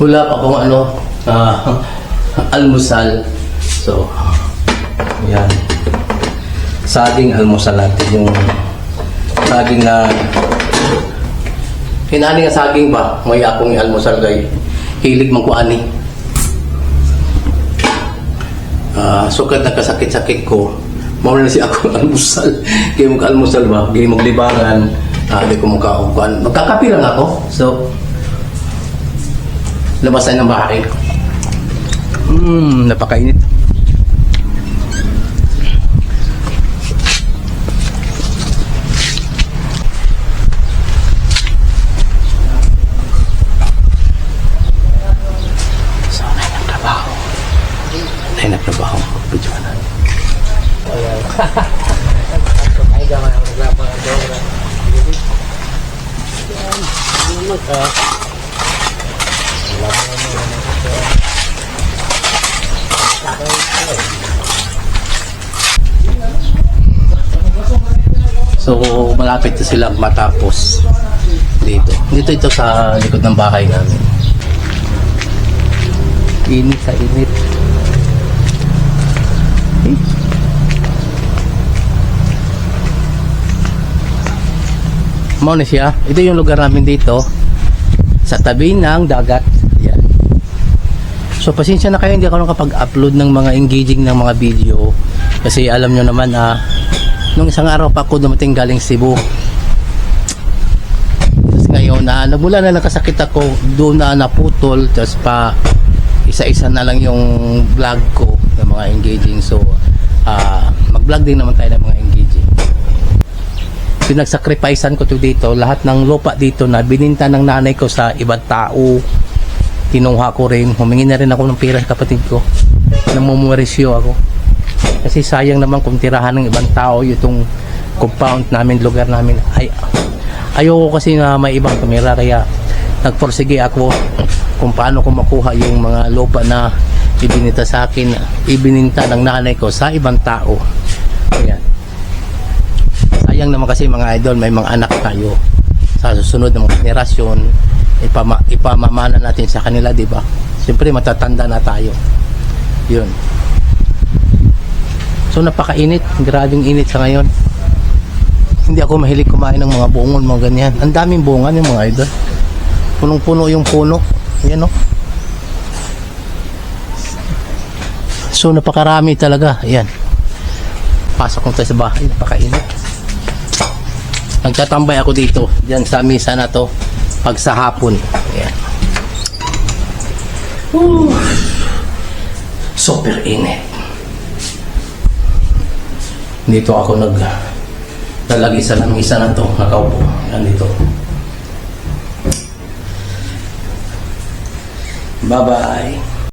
Wala pa akong ano, ah, almusal. So, yan. Saging almusal natin yung saging na Hinani nga saging ba? May akong almusal kay hilig man ko ani. Ah, sukat na kasakit-sakit ko. Mawala na si ako almusal. Kaya mo almusal ba? Kaya maglibangan. Ah, di ko magkaukuan. Magkakapi lang ako. So, labasan ng bahay. Mmm, napakainit. Ang. Nahin ang trabaho. Video na. Ay, gaman ako naglapa ng dobra. So, malapit na sila matapos dito. Dito ito sa likod ng bahay namin. Init sa init. Eh. Mau na siya. Ito yung lugar namin dito. Sa tabi ng dagat. So, pasensya na kayo. Hindi ako nakapag-upload ng mga engaging ng mga video. Kasi alam nyo naman, ah, nung isang araw pa ako dumating galing Cebu. Tapos ngayon, na nagmula na nakasakit ako, doon na naputol, tapos pa isa-isa na lang yung vlog ko ng mga engaging. So, ah, mag-vlog din naman tayo ng mga engaging. Pinagsakripisan ko to dito, lahat ng lupa dito na bininta ng nanay ko sa ibang tao, kinuha ko rin, humingi na rin ako ng pera sa kapatid ko, namumurisyo ako. Kasi sayang naman kung tirahan ng ibang tao itong compound namin, lugar namin. Ay, ayoko kasi na may ibang tumira kaya nagporsige ako kung paano ko makuha yung mga lupa na ibinita sa akin, ibininta ng nanay ko sa ibang tao. Ayan. Sayang naman kasi mga idol, may mga anak tayo. Sa susunod ng mga generasyon, ipama, ipamamana natin sa kanila, di ba? Siyempre, matatanda na tayo. Yun. So napakainit, grabing init sa ngayon. Hindi ako mahilig kumain ng mga bungon, mga ganyan. Ang daming bungan yung mga idol. Punong-puno yung puno. Yan oh. So napakarami talaga. Ayan. Pasok ko tayo sa bahay, napakainit. Nagtatambay ako dito, diyan sa misa na to, pag sa hapon. Ayan. Woo. Super init dito ako nag lalagi sa lamisa na to nakaupo yan dito bye bye